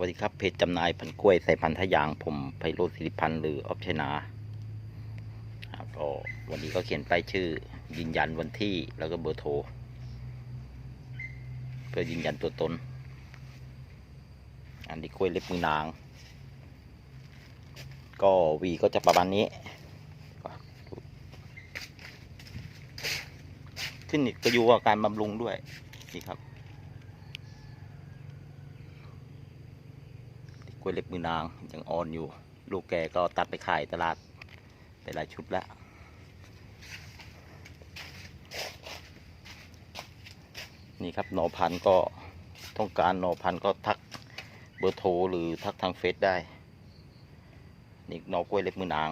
วัสดีครับเพจจำหน่ายพันกล้วยใส่พันธุ์ทะยางผมไพโรจน์สิริพันธ์หรือออฟชนาครับก็วันนี้ก็เขียนป้ายชื่อ ยืนยันวันที่แล้วก็เบอร์โทร เพื่อยืนยันตัวตน อันนี้กล้วยเล็บมือนาง ก็วีก็จะประมาณนี้ ขึ้นอีกก็อยู่กับการบำรุงด้วยนี่ครับ ล้วยเล็บมือนางยังอ่อนอยู่ ลูกแกก็ตัดไปขายตลาดไปหลายชุดแล้วนี่ครับหนอพันธุ์ก็ต้องการหนอพันธุ์ก็ทักเบอร์โทรหรือทักทางเฟซได้ นี่หนอกล้วยเล็บมือนาง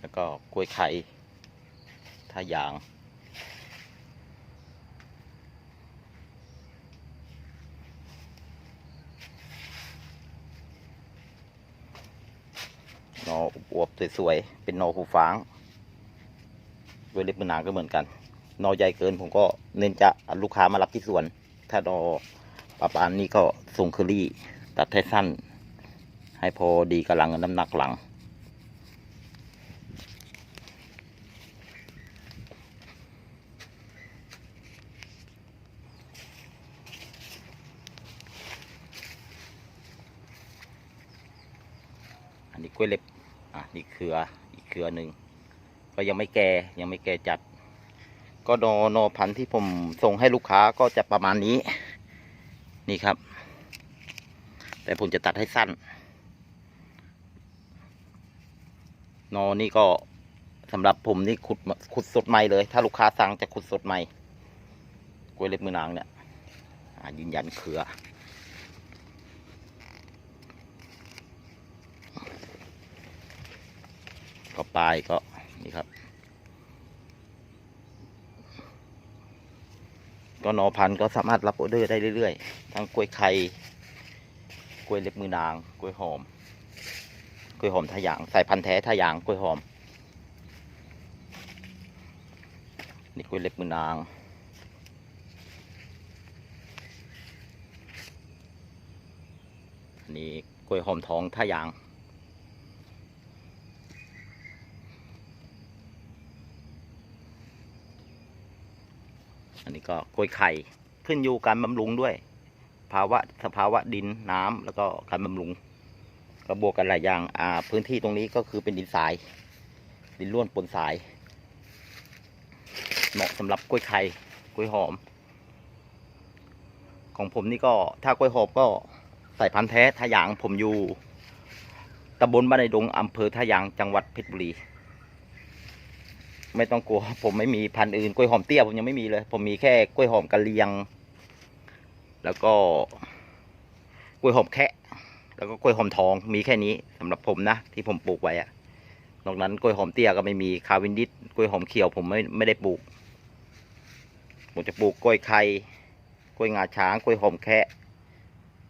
แล้วก็กล้วยไข่ท่ายาง นออวบสวยๆ เป็นนอหูฟางเวลเล็บมือนางก็เหมือนกัน นอใหญ่เกินผมก็เน้นจะลูกค้ามารับที่สวน ถ้านอปะปานนี้ก็ส่งเคอรี่ ตัดให้สั้น ให้พอดีกำลังน้ำหนักหลังอันนี้กล้วยเล็บ นี่เครืออีกเครือหนึ่งก็ยังไม่แก่ยังไม่แก่จัด ก็นอนอพันธุ์ที่ผมส่งให้ลูกค้าก็จะประมาณนี้ นี่ครับ แต่ผมจะตัดให้สั้น นอนี่ก็สำหรับผมนี่ขุดขุดสดใหม่เลย ถ้าลูกค้าสั่งจะขุดสดใหม่กล้วยเล็บมือนางเนี่ยยืนยันเครือ ก็ปลายก็นี่ครับ ก็นอพันธ์ก็สามารถรับออเดอร์ได้เรื่อยๆ ทั้งกล้วยไข่กล้วยเล็บมือนาง กล้วยหอม กล้วยหอมทะยางสายพันธุ์แท้ทะยางกล้วยหอม นี่กล้วยเล็บมือนางนนี้กล้วยหอมทองทะยาง อันนี้ก็กล้วยไข่ขึ้นอยู่การบำรุงด้วย ภาวะสภาวะดินน้ำแล้วก็การบำรุงก็บวกกันหลายอย่างอ่าพื้นที่ตรงนี้ก็คือเป็นดินทราย ดินร่วนปนสายเหมาะสำหรับกล้วยไข่กล้วยหอม ของผมนี่ก็ถ้ากล้วยหอมก็ใส่พันธุ์แท้ท่ายางผมอยู่ตำบลบ้านในดงอำเภอท่ายางจังหวัดเพชรบุรี ไม่ต้องกลัว ผมไม่มีพันธุ์อื่นกล้วยหอมเตี้ยผมยังไม่มีเลย ผมมีแค่กล้วยหอมกะเลียง แล้วก็กล้วยหอมแคะแล้วก็กล้วยหอมทองมีแค่นี้สำหรับผมนะ ที่ผมปลูกไว้อะนอกนั้นกล้วยหอมเตี้ยก็ไม่มีคาวินดิสกล้วยหอมเขียว ผมไม่ไม่ได้ปลูก ผมจะปลูกกล้วยไข่กล้วยงาช้างกล้วยหอมแคะ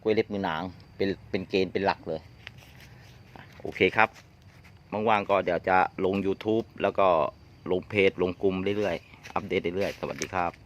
กล้วยเล็บมือหนางเป็นเป็นเกณฑ์เป็นหลักเลย โอเคครับว่างๆก็เดี๋ยวจะลง YouTube แล้วก็ ลงเพจลงกลุ่มเรื่อยๆ อัปเดตเรื่อยๆ สวัสดีครับ